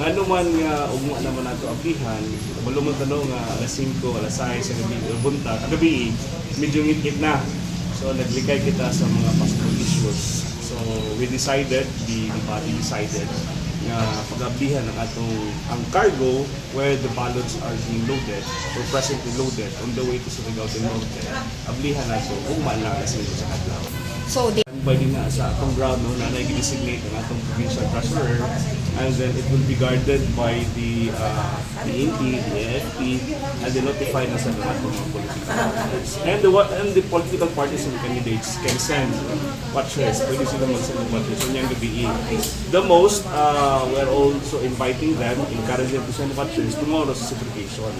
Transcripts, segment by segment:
Nga naman nga ugma naman nato aplihan, wala mo tanong nga alas 5, alas 6 sa gabi, bunta, kagabi, medyo ngit na. So naglikay kita sa mga passport issues. So we decided, the, the body decided nga pag-ablihan ang atong ang cargo where the ballots are being loaded or presently loaded on the way to Surigao del Norte. Ablihan na so ugma lang alas 5 sa kadlaw. So, Pwede nga sa atong ground no, na nag-designate ang atong provincial treasurer and then it will be guarded by the uh, the AFP, and then notify na sa lahat ng mga political parties. And the, wa- and the political parties and candidates can send watchers. Pwede sila mag-send ng watchers. So, yung gabi. The most, uh, we're also inviting them, encourage them to send watchers tomorrow sa segregation.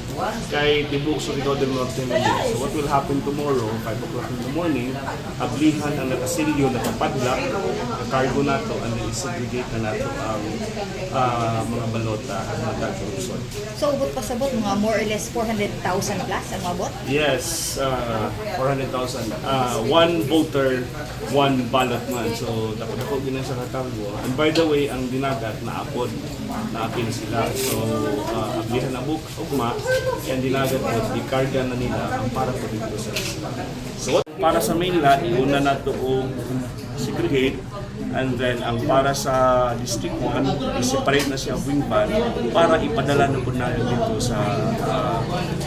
Kay Tibuk Surigao del Norte na. So what will happen tomorrow, 5 o'clock in the morning, ablihan ang nakasilyo, nakapadlock, ang cargo nato, and then isegregate na nato ang ah, mga balota na nagkakorupsyon. so ubot pa sabot mga more or less 400,000 plus ang mabot. Yes, uh, 400,000. Uh, one voter, one ballot man. So, dapat ako ginan sa kakargo. And by the way, ang dinagat na apod, naapin sila. So, uh, ablihan na buk, ugma, ang dinagat po, ikarga na nila ang para po dito sa sila. So, para sa mainland, una na to segregate and then ang para sa District 1, i-separate na siya wing ban para ipadala na po natin dito sa uh,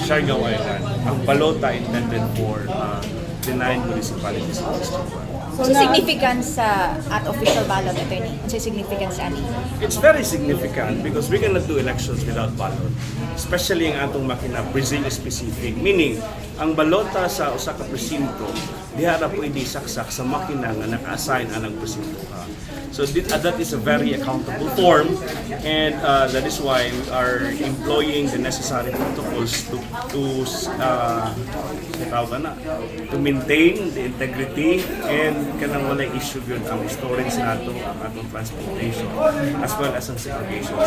Siargao Island. Ang balota intended for uh, the nine municipalities in District 1. So, significance sa at official ballot attorney. Ano significance ani? It's very significant because we cannot do elections without ballot. Especially ang atong makina, precinct specific. Meaning, ang balota sa usa ka presinto, diha pwede saksak sa makina nga naka-assign anang presinto ka. So thi- uh, that is a very accountable form and uh, that is why we are employing the necessary protocols to to uh, tawag na, to maintain the integrity and kanang wala issue yun ang storage nato ang atong transportation as well as ang segregation.